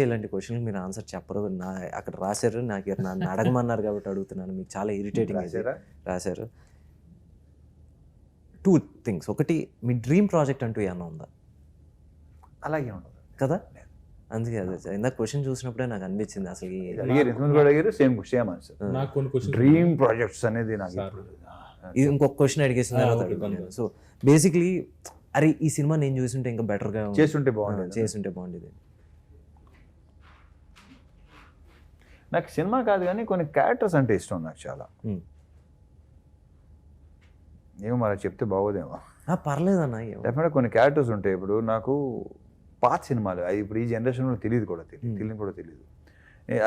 ఇలాంటి క్వశ్చన్ మీరు ఆన్సర్ చెప్పరు. నా అక్కడ రాశారు నాకు నన్ను అడగమన్నారు కాబట్టి అడుగుతున్నాను. మీకు చాలా ఇరిటేటింగ్ రాశారా? రాశారు. టూ థింగ్స్ ఒకటి మీ డ్రీమ్ ప్రాజెక్ట్ అంటూ ఏమన్నా ఉందా? అలాగే ఉండదు కదా? అందుకే అదే. ఇందాక క్వశ్చన్ చూసినప్పుడే నాకు అనిపించింది అసలు అడిగారు సేమ్ సేమ్ ఆన్సర్ నాకు కొన్ని క్వశ్చన్ డ్రీమ్ ప్రాజెక్ట్స్ అనేది నాకు ఇంకొక క్వశ్చన్ అడిగేసిన తర్వాత సో బేసిక్లీ అరే ఈ సినిమా నేను చూసుంటే ఇంకా బెటర్గా చేస్తుంటే బాగుండేది. చేస్తుంటే బాగుండేది. నాకు సినిమా కాదు కానీ కొన్ని క్యారెక్టర్స్ అంటే ఇష్టం నాకు చాలా. ఏమో మరి చెప్తే బాగోదేమో పర్లేదన్న డెఫినెట్గా కొన్ని క్యారెక్టర్స్ ఉంటాయి ఇప్పుడు నాకు పాత సినిమాలు అది ఇప్పుడు ఈ జనరేషన్లో తెలియదు కూడా తెలియదు. తెలియని కూడా తెలియదు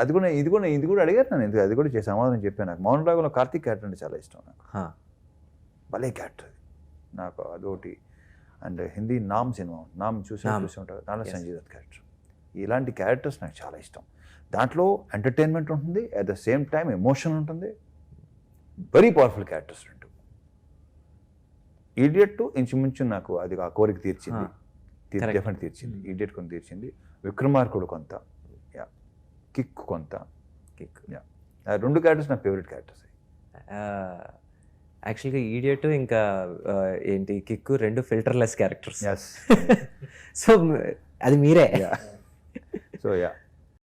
అది కూడా ఇది కూడా ఇది కూడా అడిగారు నేను ఎందుకు అది కూడా చేసి సమాధానం చెప్పాను నాకు మౌన్ రాగులో కార్తీక్ క్యారెక్టర్ అంటే చాలా ఇష్టం నాకు భలే క్యారెక్టర్ నాకు అదొకటి అండ్ హిందీ నామ్ సినిమా. నామ్ చూసి. చూసి ఉంటారు దాంట్లో. సంజయ్ దత్ క్యారెక్టర్ ఇలాంటి క్యారెక్టర్స్ నాకు చాలా ఇష్టం. దాంట్లో ఎంటర్టైన్మెంట్ ఉంటుంది at the same time emotion ఉంటుంది. వెరీ పవర్ఫుల్ క్యారెక్టర్స్ రెండు. ఈడియట్ టు ఇంచుమించు నాకు అది ఆ కోరిక తీర్చింది. డెఫినెట్ తీర్చింది. ఈడియట్ కొంత తీర్చింది. విక్రమార్కుడు కొంత. యా కిక్ కొంత. Kick. ఆ రెండు క్యారెక్టర్స్ నా ఫేవరెట్ క్యారెక్టర్స్ యాక్చువల్గా ఈడియట్ ఇంకా ఏంటి? కిక్ రెండు ఫిల్టర్లెస్ క్యారెక్టర్స్ సో అది మీరే. So yeah